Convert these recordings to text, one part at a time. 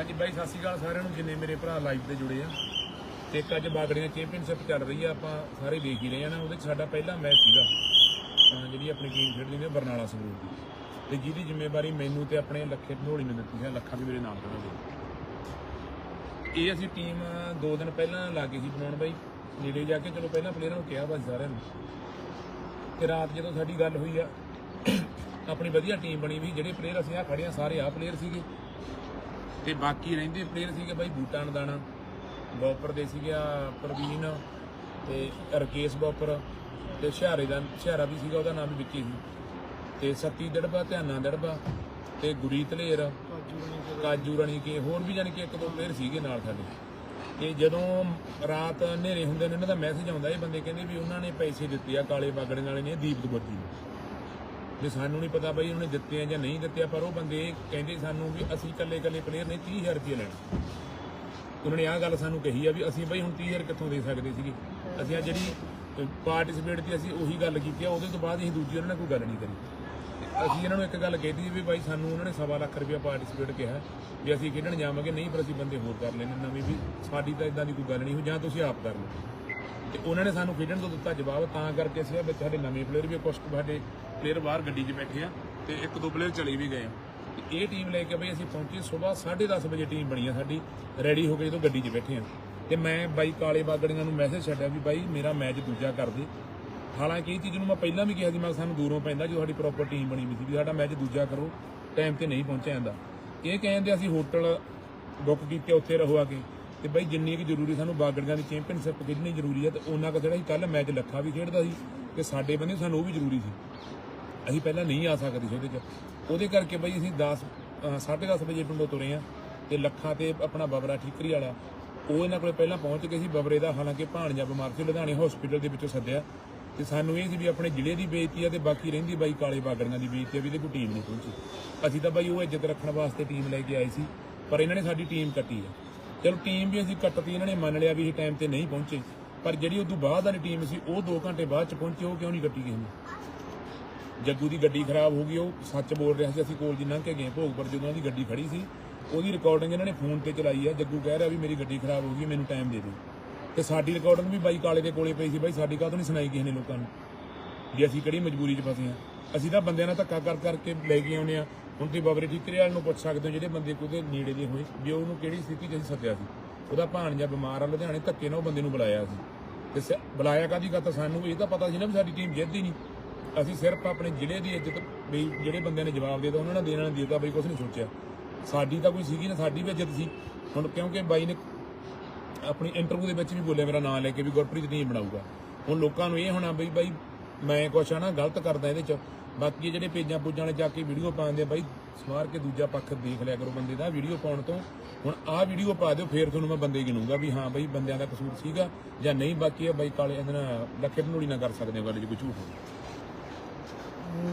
ਅੱਜ ਬਾਈ, ਸਤਿ ਸ਼੍ਰੀ ਅਕਾਲ ਸਾਰਿਆਂ ਨੂੰ, ਜਿੰਨੇ ਮੇਰੇ ਭਰਾ ਲਾਈਵ ਤੇ ਜੁੜੇ ਆ। ਤੇ ਇੱਕ ਅੱਜ ਬਾਗੜੀਆਂ ਚੈਂਪੀਅਨਸ਼ਿਪ ਚੱਲ ਰਹੀ ਆ, ਆਪਾਂ ਸਾਰੇ ਦੇਖ ਹੀ ਰਹੇ ਆ ਨਾ, ਉਹਦੇ 'ਚ ਸਾਡਾ ਪਹਿਲਾ ਮੈਚ ਸੀਗਾ। ਜਿਹੜੀ ਆਪਣੀ ਟੀਮ ਖੇਡਦੀ ਹੈ ਬਰਨਾਲਾ ਸੰਗਰੂਰ ਦੀ। ਤੇ ਜਿਹਦੀ ਜ਼ਿੰਮੇਵਾਰੀ ਮੈਨੂੰ ਤੇ ਆਪਣੇ ਲੱਖੇ ਢੋਲੀ ਨੇ ਦਿੱਤੀ ਹੈ, ਲੱਖਾਂ ਵੀ ਮੇਰੇ ਨਾਲ ਖੜਾ ਇਹ ਅਸੀਂ ਟੀਮ ਦੋ ਦਿਨ ਪਹਿਲਾਂ ਲੱਗੇ ਸੀ ਬਣਾਉਣ ਬਾਈ, ਨੇੜੇ ਜਾ ਕੇ ਚਲੋ ਪਹਿਲਾਂ ਪਲੇਅਰਾਂ ਨੂੰ ਕਿਹਾ ਬਸ ਸਾਰਿਆਂ ਨੂੰ। ਤੇ ਰਾਤ ਜਦੋਂ ਸਾਡੀ ਗੱਲ ਹੋਈ ਆ, ਆਪਣੀ ਵਧੀਆ ਟੀਮ ਬਣੀ ਵੀ, ਜਿਹੜੇ ਪਲੇਅਰ ਅਸੀਂ ਆ ਖੜੇ ਆ, ਸਾਰੇ ਆ ਪਲੇਅਰ ਸੀਗੇ। ਤੇ ਬਾਕੀ ਰਹਿੰਦੇ ਪਲੇਅਰ ਸੀਗੇ ਬਾਈ ਬੂਟਾ ਨਦਾਣਾ ਬੋਪਰ ਦੇ ਸੀਗਾ ਪ੍ਰਵੀਨ ਤੇ ਰਕੇਸ਼ ਬੋਪਰ ਤੇ ਹੁਸ਼ਿਆਰੇ ਦਾ, ਹੁਸ਼ਿਆਰਾ ਵੀ ਸੀਗਾ, ਉਹਦਾ ਨਾਮ ਵੀ ਵਿੱਕੀ ਸੀ। ਤੇ ਸੱਤੀ ਦੜਬਾ, ਧਿਆਨਾ ਦੜਬਾ ਤੇ ਗੁਰੀ ਧਲੇਰ ਕਾਜੂ ਰਣੀ ਕੇ, ਹੋਰ ਵੀ ਜਾਣੀ ਕਿ ਇੱਕ ਦੋ ਪਲੇਅਰ ਸੀਗੇ ਨਾਲ ਸਾਡੇ। ਤੇ ਜਦੋਂ ਰਾਤ ਹਨੇਰੇ ਹੁੰਦੇ ਨੇ ਇਹਨਾਂ ਦਾ ਮੈਸੇਜ ਆਉਂਦਾ, ਇਹ ਬੰਦੇ ਕਹਿੰਦੇ ਵੀ ਉਹਨਾਂ ਨੇ ਪੈਸੇ ਦਿੱਤੇ ਆ ਕਾਲੇ ਬਾਗੜਨ ਵਾਲੇ ਨੇ ਦੀਪ ਦੁਬੱਜੀ ਨੂੰ। ਵੀ ਸਾਨੂੰ ਨਹੀਂ ਪਤਾ ਬਈ ਉਹਨੇ ਦਿੱਤੇ ਆ ਜਾਂ ਨਹੀਂ ਦਿੱਤੇ ਆ, ਪਰ ਉਹ ਬੰਦੇ ਕਹਿੰਦੇ ਸਾਨੂੰ ਵੀ ਅਸੀਂ ਇਕੱਲੇ ਇਕੱਲੇ ਪਲੇਅਰ ਨੇ 30000 ਰੁਪਏ ਲੈਣਾ। ਉਹਨਾਂ ਨੇ ਆਹ ਗੱਲ ਸਾਨੂੰ ਕਹੀ ਆ ਵੀ ਅਸੀਂ ਬਈ ਹੁਣ 30000 ਕਿੱਥੋਂ ਦੇ ਸਕਦੇ ਸੀਗੇ? ਅਸੀਂ ਆ ਜਿਹੜੀ ਪਾਰਟਿਸਿਪੇਟ ਦੀ ਅਸੀਂ ਉਹੀ ਗੱਲ ਕੀਤੀ ਆ, ਉਹਦੇ ਤੋਂ ਬਾਅਦ ਅਸੀਂ ਦੂਜੀ ਉਹਨਾਂ ਨਾਲ ਕੋਈ ਗੱਲ ਨਹੀਂ ਕਰੀ। ਅਸੀਂ ਇਹਨਾਂ ਨੂੰ ਇੱਕ ਗੱਲ ਕਹਿਤੀ ਵੀ ਬਾਈ ਸਾਨੂੰ ਉਹਨਾਂ ਨੇ ਸਵਾ ਲੱਖ ਰੁਪਏ ਪਾਰਟਿਸਿਪੇਟ ਕਿਹਾ ਵੀ ਅਸੀਂ ਖੇਡਣ ਜਾਵਾਂਗੇ, ਨਹੀਂ ਪਰ ਅਸੀਂ ਬੰਦੇ ਹੋਰ ਕਰ ਲੈਣੇ ਨਵੇਂ ਵੀ ਸਾਡੀ ਤਾਂ ਇਦਾਂ ਦੀ ਕੋਈ ਗੱਲ ਨਹੀਂ ਹੋ ਜਾਂ ਤੁਸੀਂ ਆਪ ਕਰ ਲਓ। ਤੇ ਉਹਨਾਂ ਨੇ ਸਾਨੂੰ ਖੇਡਣ ਤੋਂ ਦਿੱਤਾ ਜਵਾਬ ਤਾਂ ਕਰਕੇ ਅਸੀਂ ਵਿੱਚ ਸਾਡੇ ਨਵੇਂ ਪਲੇਅਰ ਵੀ ਆ, ਕੁਛ ਸਾਡੇ ਪਲੇਅਰ ਬਾਹਰ ਗੱਡੀ 'ਚ ਬੈਠੇ ਆ ਤੇ ਇੱਕ ਦੋ ਪਲੇਅਰ ਚਲੇ ਵੀ ਗਏ ਆ। ਤੇ ਇਹ ਟੀਮ ਲੈ ਕੇ ਬਈ ਅਸੀਂ ਪਹੁੰਚੇ ਸਵੇਰ 10:30 ਵਜੇ ਟੀਮ ਬਣੀ ਆ ਸਾਡੀ ਰੈਡੀ ਹੋ ਕੇ ਜਦੋਂ ਗੱਡੀ 'ਚ ਬੈਠੇ ਆ। ਤੇ ਮੈਂ ਬਾਈ ਕਾਲੇ ਬਾਗੜੀਆਂ ਨੂੰ ਮੈਸੇਜ ਛੱਡਿਆ ਵੀ ਬਾਈ ਮੇਰਾ ਮੈਚ ਦੂਜਾ ਕਰ ਦੇ। ਹਾਲਾਂਕਿ ਇਹ ਚੀਜ਼ ਨੂੰ ਮੈਂ ਪਹਿਲਾਂ ਵੀ ਕਿਹਾ ਸੀ ਮੈਂ ਸਾਨੂੰ ਦੂਰੋਂ ਪੈਂਦਾ ਜਦੋਂ ਸਾਡੀ ਪ੍ਰੋਪਰ ਟੀਮ ਬਣੀ ਵੀ ਸੀ ਵੀ ਸਾਡਾ ਮੈਚ ਦੂਜਾ ਕਰੋ ਟਾਈਮ ਤੇ ਨਹੀਂ ਪਹੁੰਚਿਆ ਜਾਂਦਾ। ਇਹ ਕਹਿੰਦੇ ਅਸੀਂ ਹੋਟਲ ਬੁੱਕ ਕੀਤੇ ਉੱਥੇ ਰਹੋ ਆ ਕੇ। ਤੇ ਬਈ ਜਿੰਨੀ ਕਿ ਜ਼ਰੂਰੀ ਸਾਨੂੰ ਬਾਗੜੀਆਂ ਦੀ ਚੈਂਪੀਅਨਸ਼ਿਪ ਖੇਡਣੀ ਜ਼ਰੂਰੀ ਹੈ ਤੇ ਉਹਨਾਂ ਕੁ ਜਿਹੜਾ ਸੀ ਕੱਲ ਮੈਚ ਲੱਖਾ ਵੀ ਖੇਡਦਾ ਸੀ ਤੇ ਸਾਡੇ ਬੰਦੇ ਸਾਨੂੰ ਉਹ ਵੀ ਜ਼ਰੂਰੀ ਸੀ। ਅਸੀਂ ਪਹਿਲਾਂ ਨਹੀਂ ਆ ਸਕਦੇ ਸੀ ਉਹਦੇ 'ਚ। ਉਹਦੇ ਕਰਕੇ ਬਈ ਅਸੀਂ 10 10:30 ਵਜੇ ਪਿੰਡੋਂ ਤੁਰੇ ਆ ਤੇ ਲੱਖਾ ਤੇ ਆਪਣਾ ਬਬਰਾ ਠੀਕਰੀ ਵਾਲਾ, ਉਹ ਇਹਨਾਂ ਕੋਲੇ ਪਹਿਲਾਂ ਪਹੁੰਚ ਗਏ ਸੀ, ਬਬਰੇ ਦਾ ਹਾਲਾਂਕਿ ਭਾਣਜਾ ਬਿਮਾਰ ਸੀ, ਲੁਧਿਆਣੇ ਹਸਪੀਟਲ ਦੇ ਵਿੱਚੋਂ ਸੱਦਿਆ। ਤੇ ਸਾਨੂੰ ਇਹ ਸੀ ਵੀ ਆਪਣੇ ਜ਼ਿਲ੍ਹੇ ਦੀ ਬੇਇੱਜ਼ਤੀ ਆ ਤੇ ਬਾਕੀ ਰਹਿੰਦੀ ਬਾਈ ਕਾਲੇ ਬਾਗੜੀਆਂ ਦੀ ਬੇਇੱਜ਼ਤੀ ਆ ਵੀ ਇਹਦੇ ਕੋਈ ਟੀਮ ਨਹੀਂ ਪਹੁੰਚੀ। ਅਸੀਂ ਤਾਂ ਬਾਈ ਉਹ ਇੱਜ਼ਤ ਰੱਖਣ ਵਾਸਤੇ ਟੀਮ ਲੈ ਕੇ ਆਏ ਸੀ, ਪਰ ਇਹਨਾਂ ਨੇ ਸਾਡੀ ਟੀਮ ਕੱਟੀ ਆ। ਚਲੋ ਟੀਮ ਵੀ ਅਸੀਂ ਕੱਟਤੀ, ਇਹਨਾਂ ਨੇ ਮੰਨ ਲਿਆ ਵੀ ਇਹ ਟਾਈਮ ਤੇ ਨਹੀਂ ਪਹੁੰਚੇ। ਪਰ ਜਿਹੜੀ ਉਦੋਂ ਬਾਅਦ ਵਾਲੀ ਟੀਮ ਸੀ, ਉਹ 2 ਘੰਟੇ ਬਾਅਦ ਚ ਪਹੁੰਚੀ, ਉਹ ਕਿਉਂ ਨਹੀਂ ਕੱਟੀ ਕਿਸੇ ਨੇ? ਜੱਗੂ ਦੀ ਗੱਡੀ ਖਰਾਬ ਹੋ ਗਈ, ਉਹ ਸੱਚ ਬੋਲ ਰਿਹਾ ਸੀ, ਅਸੀਂ ਕੋਲ ਜੀ ਲੰਘ ਕੇ ਗਏ ਭੋਗਪੁਰ ਜਦੋਂ ਉਹਦੀ ਗੱਡੀ ਖੜੀ ਸੀ, ਉਹਦੀ ਰਿਕਾਰਡਿੰਗ ਇਹਨਾਂ ਨੇ ਫੋਨ ਤੇ ਚਲਾਈ ਆ। ਜੱਗੂ ਕਹਿ ਰਿਹਾ ਵੀ ਮੇਰੀ ਗੱਡੀ ਖਰਾਬ ਹੋ ਗਈ, ਮੈਨੂੰ ਟਾਈਮ ਦੇ ਦਿਓ। ਤੇ ਸਾਡੀ ਰਿਕਾਰਡਿੰਗ ਵੀ ਬਾਈ ਕਾਲੇ ਦੇ ਕੋਲੇ ਪਈ ਸੀ, ਬਾਈ ਸਾਡੀ ਕਾਹਤੋਂ ਨਹੀਂ ਸੁਣਾਈ ਕਿਸੇ ਨੇ ਲੋਕਾਂ ਨੂੰ? ਵੀ ਅਸੀਂ ਕਿਹੜੀ ਮਜਬੂਰੀ 'ਚ ਫਸੇ ਆ? ਅਸੀਂ ਤਾਂ ਬੰਦਿਆਂ ਨਾਲ ਧੱਕਾ ਕਰ ਕਰਕੇ ਲੈ ਕੇ ਆਉਨੇ ਆ। ਹੁਣ ਤੁਸੀਂ ਬਾਬਰੇ ਠੀਕਰੇ ਨੂੰ ਪੁੱਛ ਸਕਦੇ ਹੋ ਜਿਹੜੇ ਬੰਦੇ ਕੋਈ ਉਹਦੇ ਨੇੜੇ ਦੇ ਹੋਏ, ਵੀ ਉਹਨੂੰ ਕਿਹੜੀ ਸਥਿਤੀ 'ਚ ਅਸੀਂ ਸੱਦਿਆ ਸੀ। ਉਹਦਾ ਭਾਣਜਾ ਬਿਮਾਰ ਆ, ਲੁਧਿਆਣੇ ਧੱਕੇ ਨਾਲ ਉਹ ਬੰਦੇ ਨੂੰ ਬੁਲਾਇਆ ਸੀ। ਤੇ ਸ- ਬੁਲਾਇਆ ਕਾਦੀ ਤਾਂ ਸਾਨੂੰ ਇਹ ਤਾਂ ਪਤਾ ਸੀ ਨਾ ਵੀ ਸਾਡੀ ਟੀਮ ਜਿੱਤਦੀ ਨਹੀਂ। ਅਸੀਂ ਸਿਰਫ ਆਪਣੇ ਜ਼ਿਲ੍ਹੇ ਦੀ ਇੱਜ਼ਤ ਵੀ ਜਿਹੜੇ ਬੰਦਿਆਂ ਨੇ ਜਵਾਬ ਦੇ ਦਿੱਤਾ, ਉਹਨਾਂ ਨੇ ਦੇਣਾ ਨਹੀਂ ਦਿੱਤਾ, ਬਈ ਕੁਝ ਨਹੀਂ ਸੋਚਿਆ। ਸਾਡੀ ਤਾਂ ਕੋਈ ਸੀਗੀ ਨਾ, ਸਾਡੀ ਵੀ ਇੱਜ਼ਤ ਸੀ। ਹੁਣ ਕਿਉਂਕਿ ਬਾਈ ਨੇ ਆਪਣੀ ਇੰਟਰਵਿਊ ਦੇ ਵਿੱਚ ਵੀ ਬੋਲਿਆ, ਮੇਰਾ ਨਾਮ ਲੈ ਕੇ ਵੀ ਗੁਰਪ੍ਰੀਤ ਟੀਮ ਬਣਾਊਗਾ। ਹੁਣ ਲੋਕਾਂ ਨੂੰ ਇਹ ਹੋਣਾ ਬਈ, ਬਾਈ ਮੈਂ ਕੁਛ ਆ ਨਾ ਗਲਤ ਕਰਦਾ ਇਹਦੇ ਚ। ਬਾਕੀ ਜਿਹੜੇ ਪੇਜਾਂ ਪੂਜਾਂ ਵਾਲੇ ਜਾ ਕੇ ਵੀਡੀਓ ਪਾਉਂਦੇ ਆ ਬਾਈ ਸਵਾਰ ਕੇ ਦੂਜਾ ਪੱਖ ਦੇਖ ਲਿਆ ਕਰੋ ਬੰਦੇ ਦਾ ਵੀਡੀਓ ਪਾਉਣ ਤੋਂ। ਹੁਣ ਆਹ ਵੀਡੀਓ ਪਾ ਦਿਓ ਫੇਰ ਤੁਹਾਨੂੰ ਮੈਂ ਬੰਦੇ ਗਿਣੂੰਗਾ ਵੀ ਹਾਂ ਬਾਈ ਬੰਦਿਆਂ ਦਾ ਕਸੂਰ ਸੀਗਾ ਜਾਂ ਨਹੀਂ। ਬਾਕੀ ਇਹ ਬਾਈ ਕਾਲੇ ਇਹਦੇ ਨਾਲ ਲੱਖੇ ਢਨੋੜੀ ਨਾ ਕਰ ਸਕਦੇ ਗੱਲ ਜੇ ਕੋਈ ਝੂਠ ਹੋਵੇ।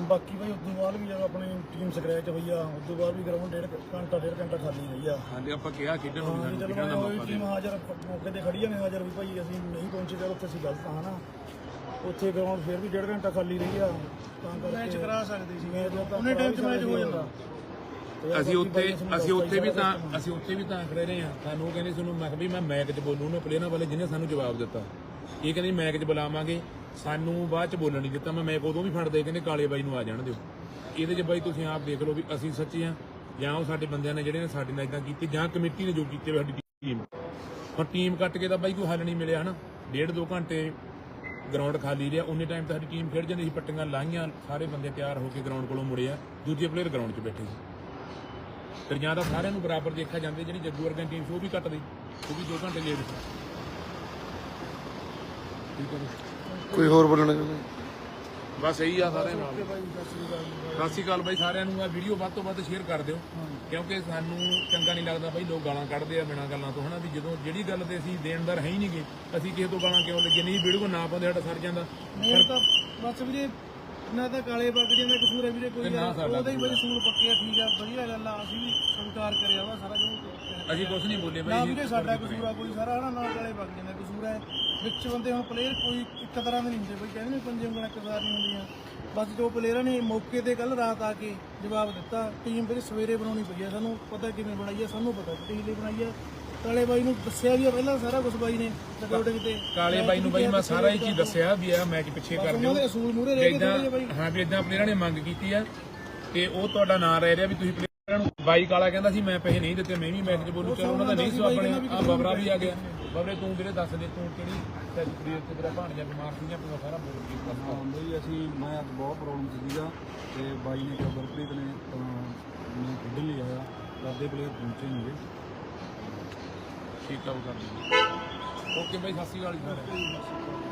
ਬਾਕੀ ਭਾਈ ਉਦੋਂ ਬਾਅਦ ਵੀ ਜਦੋਂ ਆਪਣੀ ਟੀਮ ਸਕ੍ਰੈਚ ਹੋਈ ਆ ਉਦੋਂ ਬਾਅਦ ਵੀ ਗਰਾਊਂਡ ਡੇਢ ਘੰਟਾ ਡੇਢ ਘੰਟਾ ਖਾਲੀ ਰਹੀ ਆ। ਹਾਂਜੀ ਆਪਾਂ ਕਿਹਾ ਖੇਡਣ ਨੂੰ ਹਾਂ ਸਾਨੂੰ ਖੇਡਣ ਦਾ ਮੌਕਾ ਟੀਮ ਦਿਓ। ਹਾਜ਼ਰ ਮੌਕੇ ਤੇ ਖੜੀ ਆ ਨੇ ਹਾਜ਼ਰ ਵੀ ਭਾਈ ਅਸੀਂ ਨਹੀਂ ਪਹੁੰਚੇ ਚਲ ਉੱਥੇ ਅਸੀਂ ਗਲਤ ਹਾਂ ਨਾ ਉੱਥੇ ਗਰਾਊਂਡ ਫੇਰ ਵੀ ਡੇਢ ਘੰਟਾ ਖਾਲੀ ਰਹੀ ਆ। ਤਾਂ ਕਰਕੇ ਮੈਚ ਕਰਾ ਸਕਦੇ ਸੀ। ਮੈਚ ਉਹਨੇ ਟਾਈਮ 'ਚ ਮੈਚ ਹੋ ਜਾਂਦਾ। ਅਸੀਂ ਉੱਥੇ ਅਸੀਂ ਉੱਥੇ ਵੀ ਤਾਂ ਅਸੀਂ ਉੱਥੇ ਵੀ ਤਾਂ ਖੜੇ ਰਹੇ ਹਾਂ। ਸਾਨੂੰ ਕਹਿੰਦੇ ਸਾਨੂੰ ਮੈਂ ਵੀ ਮੈਂ ਮੈਕ 'ਚ ਬੋਲੂ ਉਹਨੇ ਪਲੇਅਰਾਂ ਵਾਲੇ ਜਿਹਨੇ ਸਾਨੂੰ ਜਵਾਬ ਦਿੱਤਾ। ਇਹ ਕਹਿੰਦੇ ਮੈਕ 'ਚ ਬੁਲਾਵਾਂਗੇ। ਸਾਨੂੰ ਬਾਅਦ 'ਚ ਬੋਲਣ ਨਹੀਂ ਦਿੱਤਾ। ਮੈਂ ਮੈਕ ਉਦੋਂ ਵੀ ਫੜਦੇ ਕਹਿੰਦੇ ਕਾਲੇ ਬਾਈ ਨੂੰ ਆ ਜਾਣ ਦਿਓ। ਇਹਦੇ 'ਚ ਬਾਈ ਤੁਸੀਂ ਆਪ ਦੇਖ ਲਓ ਵੀ ਅਸੀਂ ਸੱਚੇ ਆ ਜਾਂ ਉਹ ਸਾਡੇ ਬੰਦਿਆਂ ਨੇ ਜਿਹੜੇ ਨੇ ਸਾਡੇ ਨਾਲ ਇਦਾਂ ਕੀਤੀ ਜਾਂ ਕਮੇਟੀ ਨੇ ਜੋ ਕੀਤੇ ਸਾਡੀ ਟੀਮ ਹੁਣ ਟੀਮ ਕੱਟ ਕੇ ਤਾਂ ਬਾਈ ਕੋਈ ਹੱਲ ਨਹੀਂ ਮਿਲਿਆ ਹਨਾ? ਡੇਢ ਦੋ ਘੰਟੇ ਗਰਾਊਂਡ ਖਾਲੀ ਰਿਹਾ। ਉਨੇ ਟਾਈਮ ਤੇ ਸਾਡੀ ਟੀਮ ਖੇਡ ਜਾਂਦੀ ਸੀ, ਪੱਟੀਆਂ ਲਾਈਆਂ, ਸਾਰੇ ਬੰਦੇ ਤਿਆਰ ਹੋ ਕੇ ਗਰਾਊਂਡ ਕੋਲੋਂ ਮੁੜੇ ਆ। ਦੂਜੇ ਪਲੇਅਰ ਗਰਾਊਂਡ 'ਚ ਬੈਠੇ ਸੀ। ਫਿਰ ਜਾਂ ਤਾਂ ਸਾਰਿਆਂ ਨੂੰ ਬਰਾਬਰ ਦੇਖਿਆ ਜਾਂਦੇ, ਜਿਹੜੀ ਜੱਗੂ ਵਰਗਾ ਟੀਮ ਸੀ, ਉਹ ਵੀ ਕੱਟ ਦੇ ਉਹ ਵੀ 2 ਘੰਟੇ ਲੇਟ ਸੀ। ਕੋਈ ਹੋਰ ਬੋਲਣਾ ਚਾਹੁੰਦਾ? ਬਸ ਇਹੀ ਆ ਸਾਰਿਆਂ ਨਾਲ ਸਤਿ ਸ਼੍ਰੀ ਅਕਾਲ ਬਾਈ, ਸਾਰਿਆਂ ਨੂੰ ਆ ਵੀਡੀਓ ਵੱਧ ਤੋਂ ਵੱਧ ਸ਼ੇਅਰ ਕਰ ਦਿਓ। ਕਿਉਂਕਿ ਸਾਨੂੰ ਚੰਗਾ ਨਹੀਂ ਲੱਗਦਾ ਬਾਈ, ਲੋਕ ਗਾਲਾਂ ਕੱਢਦੇ ਆ ਬਿਨਾਂ ਗੱਲਾਂ ਤੋਂ, ਹਨਾ ਵੀ ਜਦੋਂ ਜਿਹੜੀ ਗੱਲ ਤੇ ਅਸੀਂ ਦੇਣਦਾਰ ਹੈ ਹੀ ਨਹੀਂਗੇ ਅਸੀਂ ਕਿਸੇ ਤੋਂ ਗਾਲਾਂ ਕਿਉਂ ਲੱਗੇ ਨਹੀਂ ਵੀਡੀਓ ਨਾ ਪਾਉਂਦੇ, ਸਾਡਾ ਸਰ ਜਾਂਦਾ। ਮੇਰ ਤਾਂ ਬਸ ਵੀਰੇ ਨਾ ਤਾਂ ਕਾਲੇ ਬਾਗੜੀਆਂ ਦਾ ਕਸੂਰ ਹੈ ਵੀਰੇ ਕੋਈ ਨਾ ਸਾਡਾ ਉਹਦਾ ਹੀ ਬਈ ਸੂਲ ਪੱਕੇ ਆ ਠੀਕ ਆ ਵਧੀਆ ਗੱਲ ਆ ਅਸੀਂ ਵੀ ਸਵੀਕਾਰ ਕਰਿਆ ਵਾ ਸਾਰਾ ਜੋ ਅਸੀਂ ਕੁਝ ਨਹੀਂ ਬੋਲੇ ਨਾ ਬਾਈ ਵੀਰੇ ਸਾਡਾ ਕਸੂਰ ਆ ਕੋਈ ਸਾਰਾ ਹਨਾ ਨਾ ਕਾਲੇ ਬਾਗੜੀਆਂ ਦਾ ਕਸੂਰ ਹੈ। ਵਿੱਚ ਬੰਦੇ ਹੁਣ ਪਲੇਅਰ ਕੋਈ ਇੱਕ ਤਰ੍ਹਾਂ ਦੇ ਨਹੀਂ ਹੁੰਦੇ ਬਈ ਕਹਿੰਦੇ ਨੇ ਪੰਜੇ ਉਂਗਲਾਂ ਤਰ੍ਹਾਂ ਨਹੀਂ ਹੁੰਦੀਆਂ। ਬਸ ਜੋ ਪਲੇਅਰਾਂ ਨੇ ਮੌਕੇ ਤੇ ਕੱਲ ਰਾਤ ਆ ਕੇ ਜਵਾਬ ਦਿੱਤਾ ਟੀਮ ਫਿਰ ਸਵੇਰੇ ਬਣਾਉਣੀ ਪਈ ਆ ਸਾਨੂੰ ਪਤਾ ਕਿਵੇਂ ਬਣਾਈ ਆ ਸਾਨੂੰ ਪਤਾ ਟੀਮ ਲਈ ਬਣਾਈ ਆ। ਕਾਲੇ ਬਾਈ ਨੂੰ ਦੱਸਿਆ ਵੀ ਆ ਪਹਿਲਾਂ ਸਾਰਾ ਕੁਝ ਬਾਈ ਨੇ ਰਿਕਾਰਡਿੰਗ ਤੇ ਕਾਲੇ ਬਾਈ ਨੂੰ ਬਾਈ ਮੈਂ ਸਾਰਾ ਹੀ ਚੀਜ਼ ਦੱਸਿਆ ਵੀ ਇਹ ਮੈਚ ਪਿੱਛੇ ਕਰ ਦਿਓ। ਉਹਨਾਂ ਦੇ ਅਸੂਲ ਮੂਰੇ ਰਹਿ ਗਏ ਇਦਾਂ ਥੋੜੇ ਜਿਹੇ ਬਾਈ। ਹਾਂ ਵੀ ਇਦਾਂ ਪਲੇਅਰਾਂ ਨੇ ਮੰਗ ਕੀਤੀ ਆ ਤੇ ਉਹ ਤੁਹਾਡਾ ਨਾਂ ਰਹਿ ਰਿਹਾ ਵੀ ਤੁਸੀਂ ਪਲੇਅਰਾਂ ਨੂੰ ਬਾਈ ਕਾਲਾ ਕਹਿੰਦਾ ਸੀ ਮੈਂ ਪੈਸੇ ਨਹੀਂ ਦਿੱਤੇ ਮੈਂ ਵੀ ਮੈਚ 'ਚ ਬੋਲੂ ਚਲੋ ਉਹਨਾਂ ਦਾ ਨਹੀਂ ਸਵਾਬ ਬਣਿਆ ਆ ਬਬਰਾ ਵੀ ਆ ਗਿਆ। ਬਬਰੇ ਤੂੰ ਵੀਰੇ ਦੱਸ ਦੇ ਤੂੰ ਕਿਹੜੀ ਸੈਲੀਬ੍ਰੇਟ ਤੇ ਤੇਰਾ ਭਾਣਜਾ ਬਿਮਾਰ ਸੀ ਜਾਂ ਤੂੰ ਸਾਰਾ ਬੋਲ ਕੇ ਦੱਸ। ਹਾਂ ਬਈ ਅਸੀਂ ਮੈਂ ਅੱਜ ਬਹੁਤ ਪ੍ਰੋਬਲਮ ਸੀਗਾ ਤੇ ਬਾਈ ਨੇ ਕਿਹਾ ਗੁਰਪ੍ਰੀਤ ਨੇ ਤਾਂ ਮੈਂ ਖੇਡਣ ਲਈ ਆਇਆ। ਕਰਦੇ ਪਲੇਅਰ ਪਹੁੰਚੇ ਨਹੀਂ ਠੀਕ ਆ ਉਹ ਓਕੇ ਬਾਈ ਸਤਿ ਸ਼੍ਰੀ ਅਕਾਲ ਜੀ।